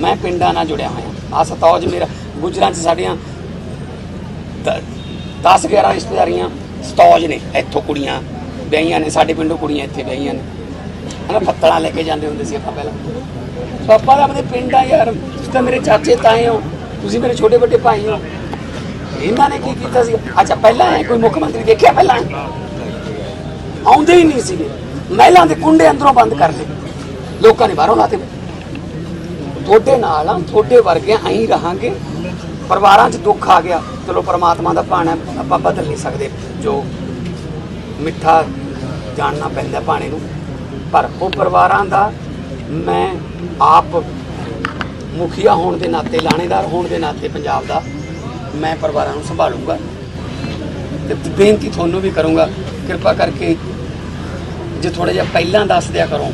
ਮੈਂ ਪਿੰਡਾਂ ਨਾਲ ਜੁੜਿਆ ਹੋਇਆ। ਆ ਸਤੌਜ ਮੇਰਾ, ਗੁਜਰਾਂ ਚ ਸਾਡੀਆਂ 10 11 ਰਿਸ਼ਤੇਦਾਰੀਆਂ ਸਤੌਜ ਨੇ, ਇੱਥੋਂ ਕੁੜੀਆਂ ਵਿਆਹੀਆਂ ਨੇ, ਸਾਡੇ ਪਿੰਡੋਂ ਕੁੜੀਆਂ ਇੱਥੇ ਵਿਆਹੀਆਂ ਨੇ। ਹਨਾ, ਫੱਤਲਾਂ ਲੈ ਕੇ ਜਾਂਦੇ ਹੁੰਦੇ ਸੀ ਆਪਾਂ ਪਹਿਲਾਂ। ਪਾਪਾ ਦਾ ਆਪਣੇ ਪਿੰਡ ਆ ਯਾਰ, ਤੁਸੀਂ ਤਾਂ ਮੇਰੇ ਚਾਚੇ ਤਾਏ ਹੋ, ਤੁਸੀਂ ਮੇਰੇ ਛੋਟੇ ਵੱਡੇ ਭਾਈ ਹੋ। ਇਹਨਾਂ ਨੇ ਕੀ ਕੀਤਾ ਸੀ? ਅੱਛਾ, ਪਹਿਲਾਂ ਇਹ ਕੋਈ ਮੁੱਖ ਮੰਤਰੀ ਦੇਖਿਆ ਪਹਿਲਾਂ? ਆਉਂਦੇ ਹੀ ਨਹੀਂ ਸੀਗੇ। ਮਹਿਲਾਂ ਦੇ ਕੁੰਡੇ ਅੰਦਰੋਂ ਬੰਦ ਕਰ ਲਏ। ਲੋਕਾਂ ਨੇ ਬਾਹਰੋਂ ਲਾਤੇ ਤੁਹਾਡੇ ਨਾਲ ਆ, ਤੁਹਾਡੇ ਵਰਗੇ ਅਸੀਂ ਰਹਾਂਗੇ। ਪਰਿਵਾਰਾਂ 'ਚ ਦੁੱਖ ਆ ਗਿਆ। ਚਲੋ, ਪਰਮਾਤਮਾ ਦਾ ਭਾਣਾ ਆਪਾਂ ਬਦਲ ਨਹੀਂ ਸਕਦੇ। ਜੋ ਮਿੱਠਾ ਜਾਣਨਾ ਪੈਂਦਾ ਭਾਣੇ ਨੂੰ। ਪਰ ਉਹ ਪਰਿਵਾਰਾਂ ਦਾ ਮੈਂ ਆਪ ਮੁਖੀਆ ਹੋਣ ਦੇ ਨਾਤੇ, ਲਾਣੇਦਾਰ ਹੋਣ ਦੇ ਨਾਤੇ ਪੰਜਾਬ ਦਾ ਮੈਂ ਪਰਿਵਾਰਾਂ ਨੂੰ ਸੰਭਾਲੂਗਾ। ਤੇ ਬੇਨਤੀ ਤੁਹਾਨੂੰ ਵੀ ਕਰੂੰਗਾ, ਕਿਰਪਾ ਕਰਕੇ ਜੇ ਥੋੜਾ ਜਿਹਾ ਪਹਿਲਾਂ ਦੱਸ ਦਿਆ ਕਰੋ।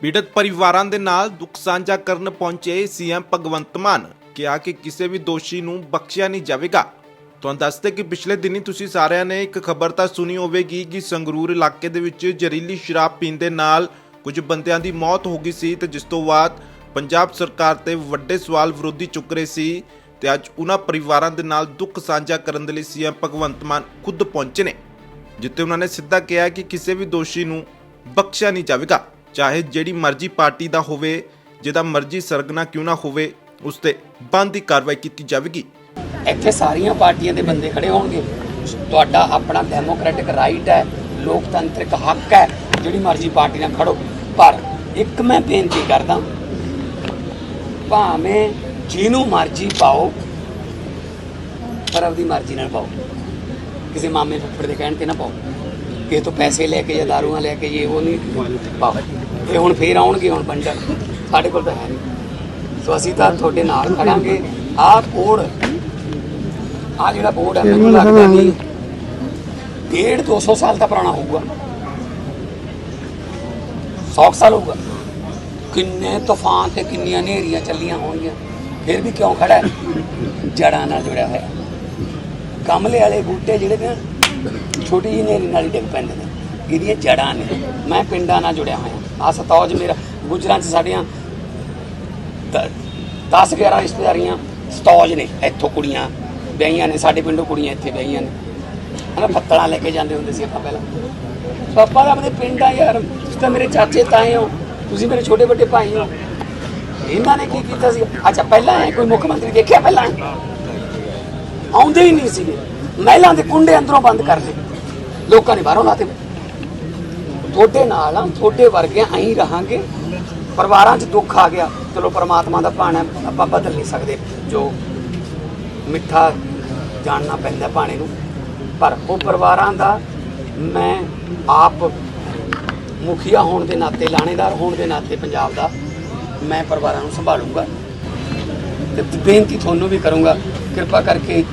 ਪੀੜਤ ਪਰਿਵਾਰਾਂ ਦੇ ਨਾਲ ਦੁੱਖ ਸਾਂਝਾ ਕਰਨ ਪਹੁੰਚੇ ਸੀਐਮ ਭਗਵੰਤ ਮਾਨ। ਕਿਹਾ ਕਿ ਕਿਸੇ ਵੀ ਦੋਸ਼ੀ ਨੂੰ ਬਖਸ਼ਿਆ ਨਹੀਂ ਜਾਵੇਗਾ। ਤੁਹਾਨੂੰ ਦੱਸਦੇ ਕਿ ਪਿਛਲੇ ਦਿਨੀ ਤੁਸੀਂ ਸਾਰਿਆਂ ਨੇ ਇੱਕ ਖਬਰ ਤਾਂ ਸੁਣੀ ਹੋਵੇਗੀ ਕਿ ਸੰਗਰੂਰ ਇਲਾਕੇ ਦੇ ਵਿੱਚ ਜ਼ਹਿਰੀਲੀ ਸ਼ਰਾਬ ਪੀਣ ਦੇ ਨਾਲ ਕੁਝ ਬੰਦਿਆਂ ਦੀ ਮੌਤ ਹੋ ਗਈ ਸੀ ਤੇ ਜਿਸ ਤੋਂ ਬਾਅਦ ਪੰਜਾਬ ਸਰਕਾਰ ਤੇ ਵੱਡੇ ਸਵਾਲ ਵਿਰੋਧੀ ਚੁੱਕ ਰਹੇ ਸੀ ਤੇ ਅੱਜ ਉਹਨਾਂ ਪਰਿਵਾਰਾਂ ਦੇ ਨਾਲ ਦੁੱਖ ਸਾਂਝਾ ਕਰਨ ਦੇ ਲਈ ਸੀਐਮ ਭਗਵੰਤ ਮਾਨ ਖੁਦ ਪਹੁੰਚੇ ਨੇ, ਜਿੱਥੇ ਉਹਨਾਂ ਨੇ ਸਿੱਧਾ ਕਿਹਾ ਕਿ ਕਿਸੇ ਵੀ ਦੋਸ਼ੀ ਨੂੰ ਬਖਸ਼ਿਆ ਨਹੀਂ ਜਾਵੇਗਾ। ਚਾਹੇ ਜਿਹੜੀ ਮਰਜ਼ੀ ਪਾਰਟੀ ਦਾ ਹੋਵੇ, ਜਿਹਦਾ ਮਰਜ਼ੀ ਸਰਗਨਾ ਕਿਉਂ ਨਾ ਹੋਵੇ, ਉਸ ਤੇ ਬੰਦ ਦੀ ਕਾਰਵਾਈ ਕੀਤੀ ਜਾਵੇਗੀ। ਇੱਥੇ ਸਾਰੀਆਂ ਪਾਰਟੀਆਂ ਦੇ ਬੰਦੇ ਖੜੇ ਹੋਣਗੇ। ਤੁਹਾਡਾ ਆਪਣਾ ਡੈਮੋਕ੍ਰੈਟਿਕ ਰਾਈਟ ਹੈ, ਲੋਕਤੰਤਰਿਕ ਹੱਕ ਹੈ, ਜਿਹੜੀ ਮਰਜ਼ੀ ਪਾਰਟੀ ਨਾਲ ਖੜੋ। ਪਰ ਇੱਕ ਮੈਂ ਬੇਨਤੀ ਕਰਦਾ, ਭਾਵੇਂ ਜਿਹਨੂੰ ਮਰਜ਼ੀ ਪਾਓ, ਪਰ ਆਪਦੀ ਮਰਜ਼ੀ ਨਾਲ ਪਾਓ। ਕਿਸੇ ਮਾਮੇ ਫੁੱਫੜ ਦੇ ਕਹਿਣ ਤੇ ਨਾ ਪਾਓ ਕਿਸੇ ਤੋਂ ਪੈਸੇ ਲੈ ਕੇ ਜਾਂ ਦਾਰੂਆਂ ਲੈ ਕੇ ਇਹ ਉਹ ਨਹੀਂ ਪਾਓ। ਇਹ ਹੁਣ ਫੇਰ ਆਉਣਗੇ ਹੁਣ ਬੰਡਲ ਸਾਡੇ ਕੋਲ ਤਾਂ ਹੈ ਨਹੀਂ। ਸੋ ਅਸੀਂ ਤਾਂ ਤੁਹਾਡੇ ਨਾਲ ਖੜਾਂਗੇ। ਆਹ ਕੋਡ ਆ ਜਿਹੜਾ ਬੋਰਡ ਹੈ ਮੈਨੂੰ ਲੱਗਦਾ ਨਹੀਂ ਡੇਢ 200 ਸਾਲ ਦਾ ਪੁਰਾਣਾ ਹੋਊਗਾ। 100 ਸਾਲ ਹੋਊਗਾ। ਕਿੰਨੇ ਤੂਫਾਨ ਤੇ ਕਿੰਨੀਆਂ ਹਨੇਰੀਆਂ ਚੱਲੀਆਂ ਹੋਣਗੀਆਂ। ਫਿਰ ਵੀ ਕਿਉਂ ਖੜਾ ਜੜਾਂ ਨਾਲ ਜੁੜਿਆ ਹੋਇਆ। ਕਮਲੇ ਵਾਲੇ ਬੂਟੇ ਜਿਹੜੇ ਨੇ ਛੋਟੀ ਜਿਹੀ ਹਨੇਰੀ ਨਾਲ ਹੀ ਡਿੱਗ ਪੈਂਦੇ ਨੇ। ਇਹਦੀਆਂ ਜੜਾਂ ਨੇ, ਮੈਂ ਪਿੰਡਾਂ ਨਾਲ ਜੁੜਿਆ ਹੋਇਆ। ਆ ਸਤੌਜ ਮੇਰਾ, ਗੁਜਰਾਂ ਚ ਸਾਡੀਆਂ 10 11 ਰਿਸ਼ਤੇਦਾਰੀਆਂ ਸਤੌਜ ਨੇ, ਇੱਥੋਂ ਕੁੜੀਆਂ ਵਿਆਹੀਆਂ ਨੇ, ਸਾਡੇ ਪਿੰਡੋਂ ਕੁੜੀਆਂ ਇੱਥੇ ਵਿਆਹੀਆਂ ਨੇ। ਹਨਾ, ਫੱਤਲਾਂ ਲੈ ਕੇ ਜਾਂਦੇ ਹੁੰਦੇ ਸੀ ਆਪਾਂ ਪਹਿਲਾਂ। ਪਾਪਾ ਦਾ ਆਪਣੇ ਪਿੰਡ ਆ ਯਾਰ, ਤੁਸੀਂ ਤਾਂ ਮੇਰੇ ਚਾਚੇ, ਤਾਏ ਹੋ, ਤੁਸੀਂ ਮੇਰੇ ਛੋਟੇ ਵੱਡੇ ਭਾਈ ਹੋ। ਇਹਨਾਂ ਨੇ ਕੀ ਕੀਤਾ ਸੀ? ਅੱਛਾ, ਪਹਿਲਾਂ ਇਹ ਕੋਈ ਮੁੱਖ ਮੰਤਰੀ ਦੇਖਿਆ ਪਹਿਲਾਂ? ਆਉਂਦੇ ਹੀ ਨਹੀਂ ਸੀਗੇ। ਮਹਿਲਾਂ ਦੇ ਕੁੰਡੇ ਅੰਦਰੋਂ ਬੰਦ ਕਰ ਲਏ। ਲੋਕਾਂ ਨੇ ਬਾਹਰੋਂ ਲਾਤੇ ਤੁਹਾਡੇ ਨਾਲ ਆ, ਤੁਹਾਡੇ ਵਰਗੇ ਐਂ ਰਹਾਂਗੇ। ਪਰਿਵਾਰਾਂ 'ਚ ਦੁੱਖ ਆ ਗਿਆ। ਚਲੋ, ਪਰਮਾਤਮਾ ਦਾ ਭਾਣਾ ਆਪਾਂ ਬਦਲ ਨਹੀਂ ਸਕਦੇ। ਜੋ ਮਿੱਠਾ ਜਾਣਨਾ ਪੈਂਦਾ ਭਾਣੇ ਨੂੰ। ਪਰ ਉਹ ਪਰਿਵਾਰਾਂ ਦਾ ਮੈਂ ਆਪ ਮੁਖੀਆ ਹੋਣ ਦੇ ਨਾਤੇ, ਲਾਣੇਦਾਰ ਹੋਣ ਦੇ ਨਾਤੇ ਪੰਜਾਬ ਦਾ ਮੈਂ ਪਰਿਵਾਰਾਂ ਨੂੰ ਸੰਭਾਲੂੰਗਾ। ਤੇ ਬੇਨਤੀ ਤੁਹਾਨੂੰ ਵੀ ਕਰੂੰਗਾ, ਕਿਰਪਾ ਕਰਕੇ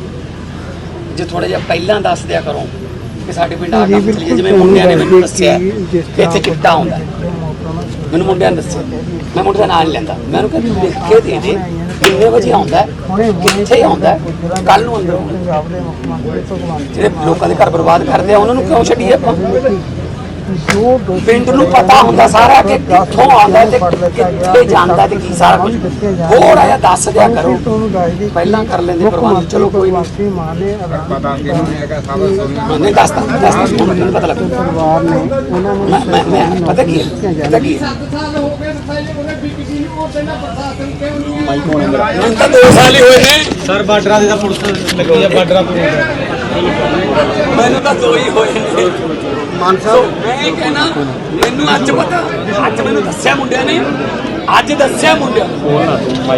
ਜੇ ਥੋੜਾ ਜਿਹਾ ਪਹਿਲਾਂ ਦੱਸ ਦਿਆ ਕਰੋ। ਕਿ ਸਾਡੇ ਪਿੰਡ ਆ ਕੰਮ ਚੱਲੀਏ ਜਿਵੇਂ ਮੁੰਡਿਆਂ ਨੇ ਮੈਨੂੰ ਦੱਸਿਆ ਕਿ ਇੱਥੇ ਚਿੱਟਾ ਆਉਂਦਾ। ਮੈਨੂੰ ਮੁੰਡਿਆਂ ਨੇ ਦੱਸਿਆ। ਮੈਂ ਮੁੰਡੇ ਦਾ ਨਾਂ ਨਹੀਂ ਲੈਂਦਾ। ਮੈਂ ਉਹਨੂੰ ਕਿਹਾ ਤੂੰ ਲਿਖ ਕੇ ਦੇ ਦੇ ਕਿੰਨੇ ਵਜੇ ਆਉਂਦਾ ਹੈ, ਕਿੱਥੇ ਆਉਂਦਾ ਕੱਲ ਨੂੰ ਅੰਦਰ ਜਿਹੜੇ ਲੋਕਾਂ ਦੇ ਘਰ ਬਰਬਾਦ ਕਰਦੇ ਆ ਉਹਨਾਂ ਨੂੰ ਕਿਉਂ ਛੱਡੀਏ ਆਪਾਂ? ਪਿੰਡ ਨੂੰ ਪਤਾ ਹੁੰਦਾ ਸਾਰਾ ਕਿ ਕਿੱਥੋਂ ਆਉਂਦਾ ਤੇ ਕਿੱਥੇ ਜਾਂਦਾ ਤੇ ਕੀ ਸਾਰਾ ਕੁਝ ਥੋੜਾ ਜਿਹਾ ਦੱਸ ਦਿਆ ਕਰੋ। ਪਹਿਲਾਂ ਕਰ ਲੈਂਦੇ ਪ੍ਰਬੰਧ। ਚਲੋ ਕੋਈ ਨਹੀਂ। ਪਤਾ ਕਿ ਨਹੀਂ ਹੈਗਾ ਸੁਣਨਾ ਨਹੀਂ ਦੱਸਦਾ ਦੱਸਦਾ ਮੈਨੂੰ ਪਤਾ ਲੱਗੂ ਪਰਿਵਾਰ ਨੇ ਉਹਨਾਂ ਨੂੰ ਮੈਂ ਮੈਂ ਮੈਂ ਪਤਾ ਕੀ ਹੈ? ਪਤਾ ਕੀ ਹੈ? ਮੈਨੂੰ ਤਾਂ 2 ਸਾਲ ਹੀ ਹੋਏ ਨੇ। ਸਰ ਬਾਰਡਰਾਂ ਦੇ ਤਾਂ ਪੁਲਿਸ ਲੱਗੀ ਆ ਬਾਰਡਰਾਂ ਤੋਂ। ਮੈਨੂੰ ਤਾਂ ਦੋ ਹੀ ਹੋਏ ਨੇ। ਮਾਨ ਸੋ ਮੈਂ ਇਹ ਕਹਿਣਾ, ਮੈਨੂੰ ਅੱਜ ਪਤਾ, ਅੱਜ ਮੈਨੂੰ ਦੱਸਿਆ ਮੁੰਡਿਆਂ ਨੇ, ਅੱਜ ਦੱਸਿਆ ਮੁੰਡਿਆਂ ਨੇ।